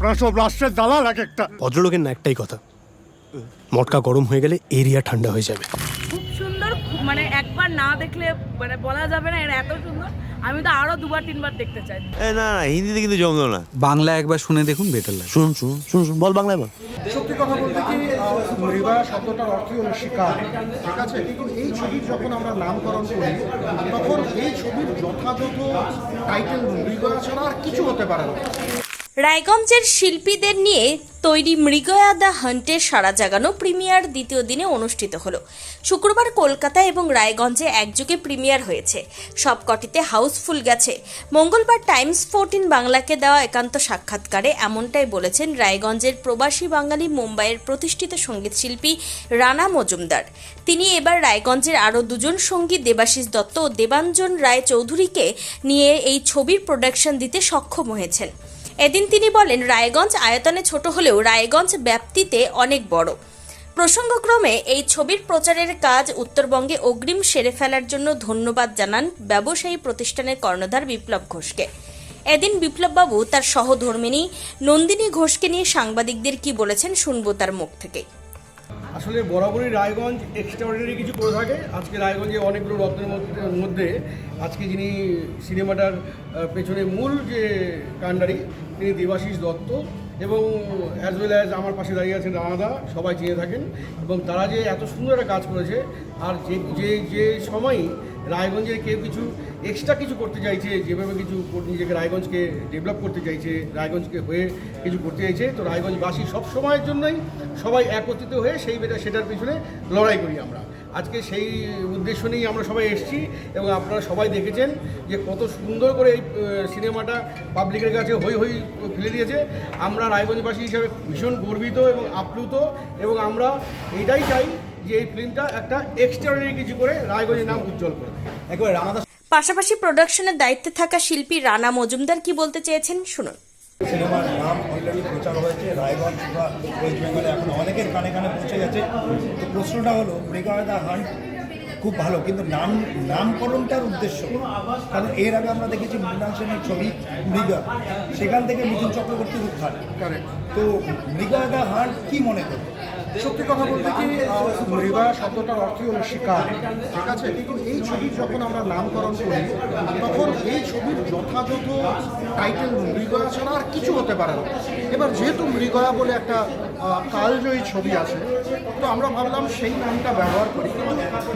আপনারা সব রাষ্ট্রের দালাল এক একটা। ভদ্রলোকের না একটাই কথা। মটকা গরম হয়ে গেলে এরিয়া ঠান্ডা হয়ে যাবে। খুব সুন্দর খুব- মানে একবার না দেখলে মানে বলা যাবে না এর এত সুন্দর। আমি তো আরও দুবার তিনবার দেখতে চাই। এ না না হিন্দিতে কিন্তু জমলো না। বাংলা একবার শুনে দেখুন বেটার লাগে শুন শুন শুন শুন বল বাংলায় বল। সত্যি কথা বলতে কি আহ, শব্দটার অর্থই হলো শিকার ঠিক আছে? কিন্তু এই ছবির যখন আমরা নামকরণ করি তখন এই ছবির যথাযথ টাইটেল ছাড়া আর কিছু হতে পারে না। রায়গঞ্জের শিল্পীদের নিয়ে তৈরি মৃগয়া দ্য হান্টের সারা জাগানো প্রিমিয়ার দ্বিতীয় দিনে অনুষ্ঠিত হলো। শুক্রবার কলকাতা এবং রায়গঞ্জে একযোগে প্রিমিয়ার হয়েছে। সবকটিতে হাউসফুল গেছে। মঙ্গলবার টাইমস ফোরটিন বাংলাকে দেওয়া একান্ত সাক্ষাৎকারে এমনটাই বলেছেন রায়গঞ্জের প্রবাসী বাঙালি মুম্বাইয়ের প্রতিষ্ঠিত সঙ্গীতশিল্পী রানা মজুমদার। তিনি এবার রায়গঞ্জের আরও দুজন সঙ্গী দেবাশিস দত্ত ও দেবাঞ্জন রায় চৌধুরীকে নিয়ে এই ছবির প্রোডাকশন দিতে সক্ষম হয়েছেন। এদিন তিনি বলেন, রায়গঞ্জ আয়তনে ছোট হলেও রায়গঞ্জ ব্যাপ্তিতে অনেক বড়। প্রসঙ্গক্রমে এই ছবির প্রচারের কাজ উত্তরবঙ্গে অগ্রিম সেরে ফেলার জন্য ধন্যবাদ জানান ব্যবসায়ী প্রতিষ্ঠানের কর্ণধার বিপ্লব ঘোষকে। এদিন বিপ্লববাবু তার সহধর্মিনী নন্দিনী ঘোষকে নিয়ে সাংবাদিকদের কি বলেছেন শুনব তার মুখ থেকে। আসলে বরাবরই রায়গঞ্জ এক্সট্রাঅর্ডিনারি কিছু করে থাকে। আজকে রায়গঞ্জে অনেকগুলো রত্নের মধ্যে আজকে যিনি সিনেমাটার পেছনে মূল যে কাণ্ডারি তিনি দেবাশিস দত্ত। এবং অ্যাজ ওয়েল অ্যাজ আমার পাশে দাঁড়িয়ে আছেন রানাদা সবাই চিনে থাকেন। এবং তারা যে এত সুন্দর একটা কাজ করেছে, আর যে যে যে সময় রায়গঞ্জের কেউ কিছু এক্সট্রা কিছু করতে চাইছে, যেভাবে কিছু নিজেকে রায়গঞ্জকে ডেভেলপ করতে চাইছে, রায়গঞ্জকে হয়ে কিছু করতে চাইছে, তো রায়গঞ্জবাসী সব সময়ের জন্যই সবাই একত্রিত হয়ে সেই সেটার পিছনে লড়াই করি আমরা। আজকে সেই উদ্দেশ্য নিয়েই আমরা সবাই এসেছি এবং আপনারা সবাই দেখেছেন যে কত সুন্দর করে এই সিনেমাটা পাবলিকের কাছে হই হই ফেলে দিয়েছে। আমরা রায়গঞ্জবাসী হিসাবে ভীষণ গর্বিত এবং আপ্লুত এবং আমরা এটাই চাই যে এই ফিল্মটা একটা এক্সট্রাঅর্ডিনারি কিছু করে রায়গঞ্জের নাম উজ্জ্বল করে একবার রামাদা পাশাপাশি প্রোডাকশনের দায়িত্বে থাকা শিল্পী রানা মজুমদার কি বলতে চেয়েছেন? শুনুন। সিনেমার নাম অলরেডি প্রচার হয়েছে রায়গঞ্জ বা ওয়েস্ট বেঙ্গলে এখন অনেকের কানে কানে পৌঁছে গেছে। তো প্রশ্নটা হলো মৃগায়দা হান্ট খুব ভালো কিন্তু নাম নামকরণটার উদ্দেশ্য কারণ এর আগে আমরা দেখেছি মৃণাল সেনের ছবি মৃগা। সেখান থেকে মিথুন চক্রবর্তীর উত্থান তো তো মৃগায়দা হান্ট কি মনে করো সত্যি কথা বলতে কি মৃগয়া শব্দটার অর্থই হলো শিকার। ঠিক আছে? কিন্তু এই ছবির যখন আমরা নামকরণ করি, তখন এই ছবির যথাযথ টাইটেল মৃগয়া ছাড়া আর কিছু হতে পারে না। এবার যেহেতু মৃগয়া বলে একটা কালজয়ী ছবি আছে, তো আমরা ভাবলাম সেই নামটা ব্যবহার করি।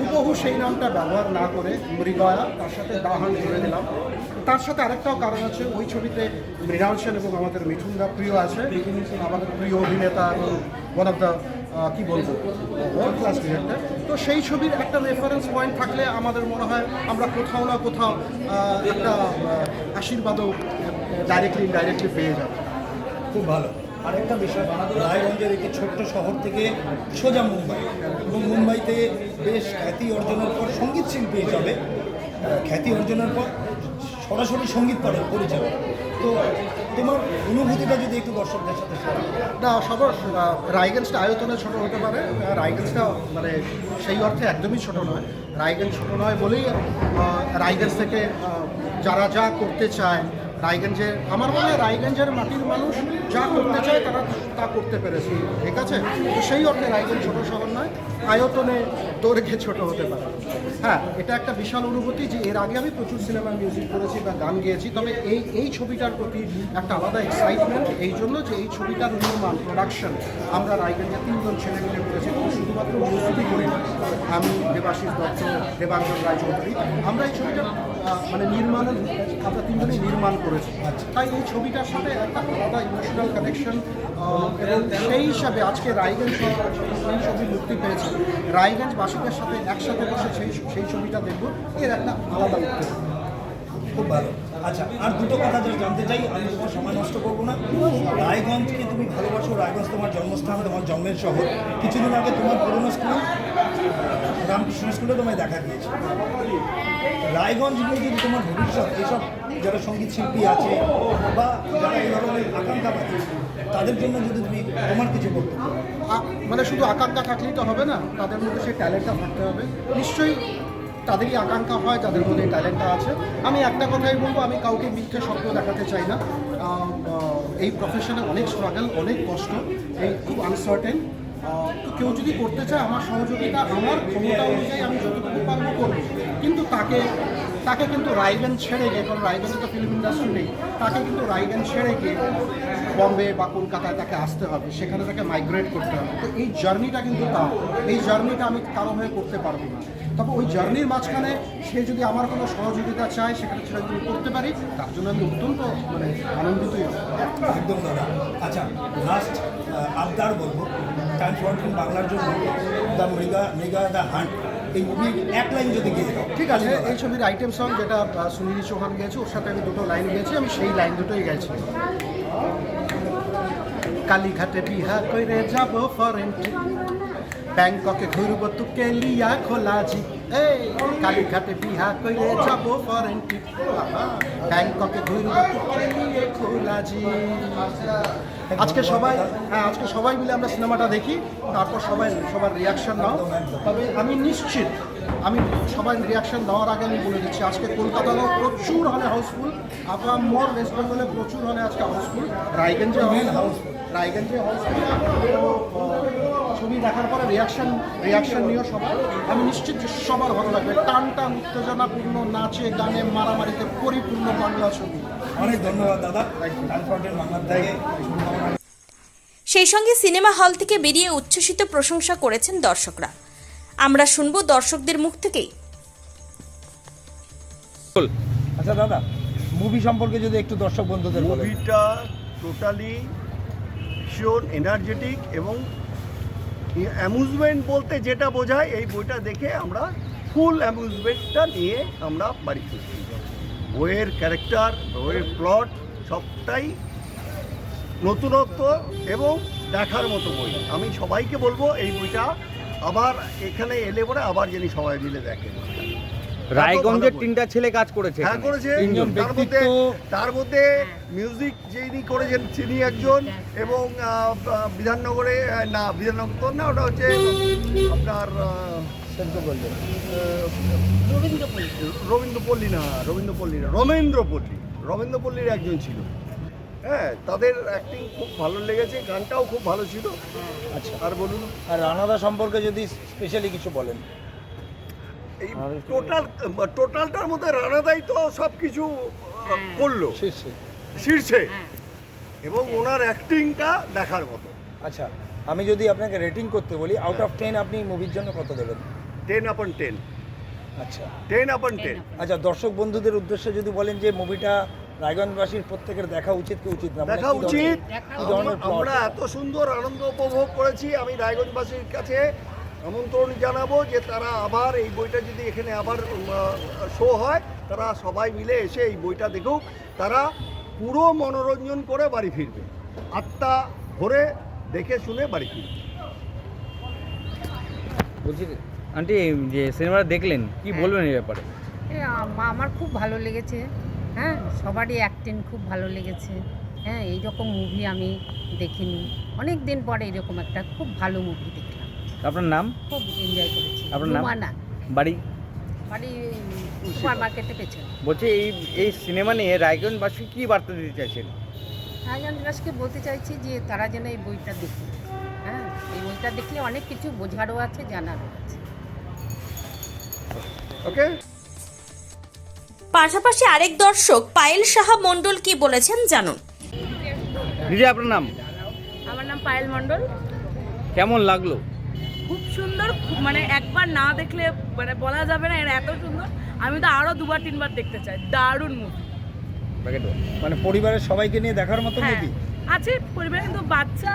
হুবহু সেই নামটা ব্যবহার না করে মৃগয়া তার সাথে দাহান জুড়ে দিলাম। তার সাথে আরেকটাও কারণ আছে, ওই ছবিতে মৃণাল সেন এবং আমাদের মিঠুন দা প্রিয় আছে। আমাদের প্রিয় অভিনেতা এবং ওয়ান অফ দ্য কি বলব ওয়ার্ল্ড ক্লাস ডিরেক্টর তো সেই ছবির একটা রেফারেন্স পয়েন্ট থাকলে আমাদের মনে হয় আমরা কোথাও না কোথাও একটা আশীর্বাদও ডাইরেক্টলি ইনডাইরেক্টলি পেয়ে যাব। খুব ভালো। আরেকটা বিষয়, রায়গঞ্জের একটি ছোট্ট শহর থেকে সোজা মুম্বাই। এবং মুম্বাইতে বেশ খ্যাতি অর্জনের পর সংগীত শিল্পী হিসাবে খ্যাতি অর্জনের পর সরাসরি সংগীত পড়ার পরিচালক। তো তোমার অনুভূতিটা যদি একটু দর্শকদের সাথে না, সবার রায়গঞ্জটা আয়তনে ছোট হতে পারে। রায়গঞ্জটা মানে সেই অর্থে একদমই ছোট নয়। রায়গঞ্জ ছোট নয় বলেই রায়গঞ্জ থেকে যারা যা করতে চায় রায়গঞ্জে আমার মনে হয় রায়গঞ্জের মাটির মানুষ যা করতে চায় তারা তা করতে পেরেছে, ঠিক আছে? তো সেই অর্থে রায়গঞ্জ ছোট শহর নয়, আয়তনে দৈর্ঘ্যে ছোট হতে পারে। হ্যাঁ এটা একটা বিশাল অনুভূতি যে এর আগে আমি প্রচুর সিনেমা মিউজিক করেছি বা গান গেয়েছি, তবে এই এই ছবিটার প্রতি একটা আলাদা এক্সাইটমেন্ট এই জন্য যে এই ছবিটার নির্মাণ প্রোডাকশন আমরা রায়গঞ্জে তিনজন ছেলে মিলে করেছি শুধুমাত্র প্রস্তুতি করি না, আমি দেবাশিস দত্ত, দেবাঞ্জন রায়চৌধুরী, আমরা এই ছবিটা মানে নির্মাণ আমরা তিনজনেই নির্মাণ করেছি। তাই এই ছবিটার সাথে একটা আলাদা ইমোশনাল কানেকশন এবং সেই হিসাবে আজকে রায়গঞ্জ এই ছবি মুক্তি পেয়েছে। রায়গঞ্জবাসীদের সাথে একসাথে বসে সেই সেই ছবিটা দেখব। এর একটা আলাদা উত্তেজনা খুব ভালো। আচ্ছা আর দুটো কথা যদি জানতে চাই আমি তোমার সময় নষ্ট করব না। রায়গঞ্জকে তুমি ভালোবাসো রায়গঞ্জ তোমার জন্মস্থান তোমার জন্মের শহর। কিছুদিন আগে তোমার পুরনো স্কুল রামকৃষ্ণ স্কুলে তোমায় দেখা গিয়েছে রায়গঞ্জ নিয়ে যদি তোমার ভবিষ্যৎ, এসব যারা সংগীত শিল্পী আছে বা যারা এই ধরনের আকাঙ্ক্ষা পাচ্ছে, তাদের জন্য যদি তুমি তোমার কিছু আ- মানে শুধু আকাঙ্ক্ষা থাকলেই তো হবে না, তাদের মধ্যে সেই ট্যালেন্টটা থাকতে হবে। নিশ্চয়ই তাদেরই আকাঙ্ক্ষা হয়, তাদের মধ্যে এই ট্যালেন্টটা আছে। আমি একটা কথাই বলব, আমি কাউকে মিথ্যে স্বপ্ন দেখাতে চাই না। এই প্রফেশনে অনেক স্ট্রাগল অনেক কষ্ট, এই খুব আনসার্টেন কেউ যদি করতে চায়, আমার সহযোগিতা, আমার ক্ষমতা অনুযায়ী আমি যতটুকু পারব করব কিন্তু তাকে তাকে কিন্তু রায়গঞ্জ ছেড়ে গিয়ে, কারণ রায়গঞ্জে তো ফিল্ম ইন্ডাস্ট্রি নেই, তাকে কিন্তু রায়গঞ্জ ছেড়ে গিয়ে বম্বে বা কলকাতায় তাকে আসতে হবে, সেখানে তাকে মাইগ্রেট করতে হবে। তো এই জার্নিটা কিন্তু তার, এই জার্নিটা আমি কারও হয়ে করতে পারব না। তবে ওই জার্নির মাঝখানে সে যদি আমার কোনো সহযোগিতা চায়, সেখানে সেটা যদি করতে পারি, তার জন্য আমি অত্যন্ত মানে আনন্দিতই একদম দাদা। আচ্ছা লাস্ট আবদার বলব টাইমস বাংলার জন্য দ্য মৃগা মেগা দ্য হান্ট এই মুভির এক লাইন যদি গিয়ে ঠিক আছে, এই ছবির আইটেম সং যেটা সুনীল চৌহান গেয়েছে, ওর সাথে আমি দুটো লাইন গেয়েছি, আমি সেই লাইন দুটোই গেছি কালীঘাটে বিহা করে যাব ফরেন ব্যাংককে ঘুরব তুকে লিয়া খোলাজি এই কালীঘাটে বিহা কইরে যাব ফরেন ব্যাংককে ঘুরব তুকে লিয়ে খোলাজি আজকে সবাই হ্যাঁ আজকে সবাই মিলে আমরা সিনেমাটা দেখি তারপর সবাই সবার রিয়াকশন নাও। তবে আমি নিশ্চিত আমি সবাই রিয়াকশন দেওয়ার আগে আমি বলে দিচ্ছি আজকে কলকাতাতেও প্রচুর হলে হাউসফুল আপনার মোর ওয়েস্ট বেঙ্গলে প্রচুর হলে আজকে হাউসফুল রায়গঞ্জে হাউসফুল রায়গঞ্জে ছবি দেখার পরে রিয়াকশন রিয়াকশন নিয়েও সবার আমি নিশ্চিত যে সবার ভালো লাগবে। টান টান উত্তেজনাপূর্ণ নাচে গানে মারামারিতে পরিপূর্ণ বাংলা ছবি। অনেক ধন্যবাদ দাদা। সেই সঙ্গে সিনেমা হল থেকে বেরিয়ে উচ্ছ্বসিত প্রশংসা করেছেন দর্শকরা। আমরা শুনব দর্শকদের মুখ থেকেই। আচ্ছা দাদা মুভি সম্পর্কে যদি একটু দর্শক বন্ধুদের মুভিটা টোটালি ভীষণ এনার্জেটিক এবং অ্যামুজমেন্ট বলতে যেটা বোঝায়, এই বইটা দেখে আমরা ফুল অ্যামুজমেন্টটা নিয়ে আমরা বাড়ি ফিরছি। বইয়ের ক্যারেক্টার বইয়ের প্লট সবটাই নতুনত্ব এবং দেখার মতো বই। আমি সবাইকে বলব, এই বইটা আবার এখানে এলে পরে আবার যিনি সবাই মিলে দেখেন। রায়গঞ্জের তিনটা ছেলে কাজ করেছে হ্যাঁ করেছে। তার মধ্যে তার মধ্যে মিউজিক যিনি করেছেন তিনি একজন এবং বিধাননগরে না বিধাননগর তো না ওটা হচ্ছে আপনার রবীন্দ্রপল্লী। না রবীন্দ্রপল্লী না রমেন্দ্রপল্লী। রবীন্দ্রপল্লীর একজন ছিল। হ্যাঁ তাদের অ্যাক্টিং খুব ভালো লেগেছে গানটাও খুব ভালো ছিল। আচ্ছা আর বলুন। আর রানাদা সম্পর্কে যদি স্পেশালি কিছু বলেন। এই টোটাল টোটালটার মধ্যে রানাদাই তো সব কিছু করল। শীর্ষে। এবং ওনার অ্যাক্টিংটা দেখার মতো। আচ্ছা আমি যদি আপনাকে রেটিং করতে বলি আউট অফ টেন আপনি মুভির জন্য কত দেবেন? টেন আপন টেন আচ্ছা। টেন আপন টেন আচ্ছা দর্শক বন্ধুদের উদ্দেশ্যে যদি বলেন যে মুভিটা রায়গঞ্জবাসীর প্রত্যেকের দেখা উচিত কি উচিত না? মানে দেখা উচিত। আমরা এত সুন্দর আনন্দ উপভোগ করেছি আমি রায়গঞ্জবাসীর কাছে। আমন্ত্রণ জানাব যে তারা আবার এই বইটা যদি এখানে আবার শো হয় তারা সবাই মিলে এসে এই বইটা দেখুক। তারা পুরো মনোরঞ্জন করে বাড়ি ফিরবে। আত্মা ভরে দেখে শুনে বাড়ি ফিরবে। বলছি আন্টি যে সিনেমাটা দেখলেন কি বলবেন এই ব্যাপারে? আমার খুব ভালো লেগেছে। হ্যাঁ সবারই অ্যাক্টিং খুব ভালো লেগেছে। হ্যাঁ এইরকম মুভি আমি দেখিনি। অনেক দিন পরে এরকম একটা খুব ভালো মুভি দেখলাম। আপনার নাম? খুব এনজয় করেছি। আপনার নাম? রুমানা। বাড়ি? বাড়ি সুপার মার্কেটে পেছনে বলছি এই এই সিনেমা নিয়ে রায়গঞ্জবাসী কি বার্তা দিতে চাইছেন? দাসকে বলতে চাইছি যে তারা যেন এই বইটা দেখে। হ্যাঁ এই বইটা দেখলে অনেক কিছু বোঝারও আছে জানারও আছে। ওকে। পাশাপাশি আরেক দর্শক পায়েল সাহা মণ্ডল কি বলেছেন জানুন। দিদি আপনার নাম? আমার নাম পায়েল মণ্ডল। কেমন লাগল? খুব সুন্দর মানে একবার না দেখলে মানে বলা যাবে না এর এত সুন্দর। আমি তো আরও দুবার তিনবার দেখতে চাই। দারুণ মুভি মানে পরিবারের সবাইকে নিয়ে দেখার মতো হ্যাঁ। মুভি আছে পরিবার কিন্তু বাচ্চা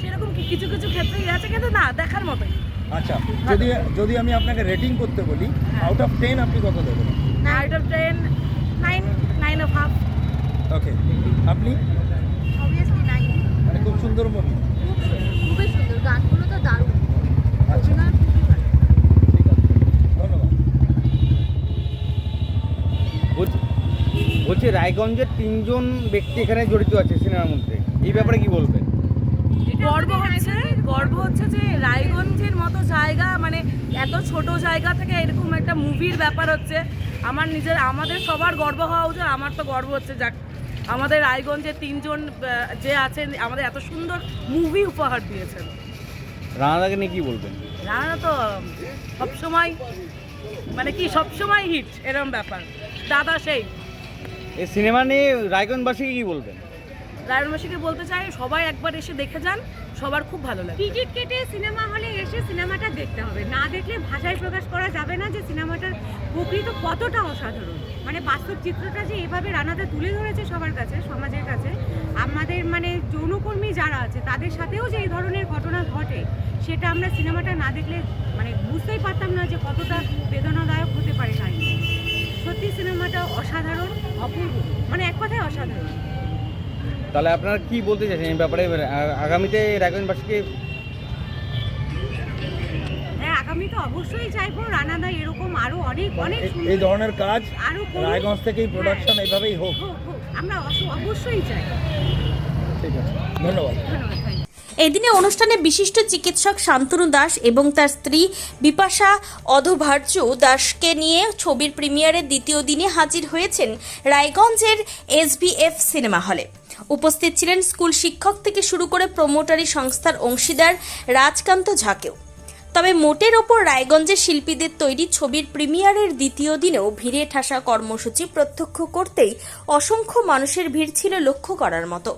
সেরকম কি- কিছু কিছু ক্ষেত্রেই আছে কিন্তু না দেখার মতোই। আচ্ছা যদি যদি আমি আপনাকে রেটিং করতে বলি আউট অফ টেন আপনি কত দেবেন? Out of ten nine nine of half okay আপনি? অবভিয়াসলি নাই মানে খুব সুন্দর মুভি রায়গঞ্জের তিনজন ব্যক্তি এখানে জড়িত আছে সিনেমার মধ্যে। এই ব্যাপারে কি বলবেন গর্ব হচ্ছে গর্ব হচ্ছে যে রায়গঞ্জের মতো জায়গা মানে এত ছোট জায়গা থেকে এরকম একটা মুভির ব্যাপার হচ্ছে। আমার নিজের আমাদের সবার গর্ব হওয়া উচিত আমার তো গর্ব হচ্ছে। যাক আমাদের রায়গঞ্জে তিনজন যে আছেন আমাদের এত সুন্দর মুভি উপহার দিয়েছেন। রানাদাকে নিয়ে কি বলবেন? রানা তো সবসময় মানে কি সবসময় হিট এরম ব্যাপার। দাদা সেই। এই সিনেমা নিয়ে রায়গঞ্জবাসীকে কি বলবেন? রায়নবাসীকে বলতে চাই সবাই একবার এসে দেখে যান সবার খুব ভালো লাগে টিকিট কেটে সিনেমা হলে এসে সিনেমাটা দেখতে হবে। না দেখলে ভাষায় প্রকাশ করা যাবে না যে সিনেমাটার প্রকৃত কতটা অসাধারণ। মানে বাস্তব চিত্রটা যে এভাবে রানাদা তুলে ধরেছে সবার কাছে সমাজের কাছে আমাদের মানে যৌনকর্মী যারা আছে তাদের সাথেও যে এই ধরনের ঘটনা ঘটে সেটা আমরা সিনেমাটা না দেখলে মানে বুঝতেই পারতাম না যে কতটা বেদনাদায়ক হতে পারে কাহিনী সত্যি সিনেমাটা অসাধারণ অপূর্ব। মানে এক কথায় অসাধারণ। তাহলে আপনারা কি বলতে চাইছেন এই ব্যাপারে? আগামীতে রায়গঞ্জবাসীকে হ্যাঁ আগামী তো অবশ্যই চাইব। রানাদা এরকম আরও অনেক অনেক এই- ধরনের কাজ আরও করুক। রায়গঞ্জ থেকেই প্রোডাকশন এইভাবেই হোক। হোক, হোক। আমরা অবশ্যই চাই। ঠিক আছে। ধন্যবাদ। অনুষ্ঠানে বিশিষ্ট চিকিৎসক শান্তনু দাস এবং তার স্ত্রী বিপাশা অধভার্য দাসকে নিয়ে ছবির প্রিমিয়ারের দ্বিতীয় দিনে হাজির হয়েছেন রায়গঞ্জের এসবিএফ সিনেমা হলে। উপস্থিত ছিলেন স্কুল শিক্ষক থেকে শুরু করে প্রমোটারি সংস্থার অংশীদার রাজকান্ত ঝাকেও। তবে মোটের ওপর রায়গঞ্জের শিল্পীদের তৈরি ছবির প্রিমিয়ারের দ্বিতীয় দিনেও ভিড়ে ঠাসা কর্মসূচি প্রত্যক্ষ করতেই অসংখ্য মানুষের ভিড় ছিল লক্ষ্য করার মতো।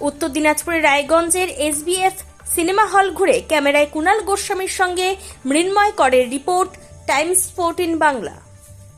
উত্তর দিনাজপুরের রায়গঞ্জের এসবিএফ সিনেমা হল ঘুরে ক্যামেরায় কুণাল গোস্বামীর সঙ্গে মৃন্ময় করের রিপোর্ট, টাইমস ফোরটিন বাংলা।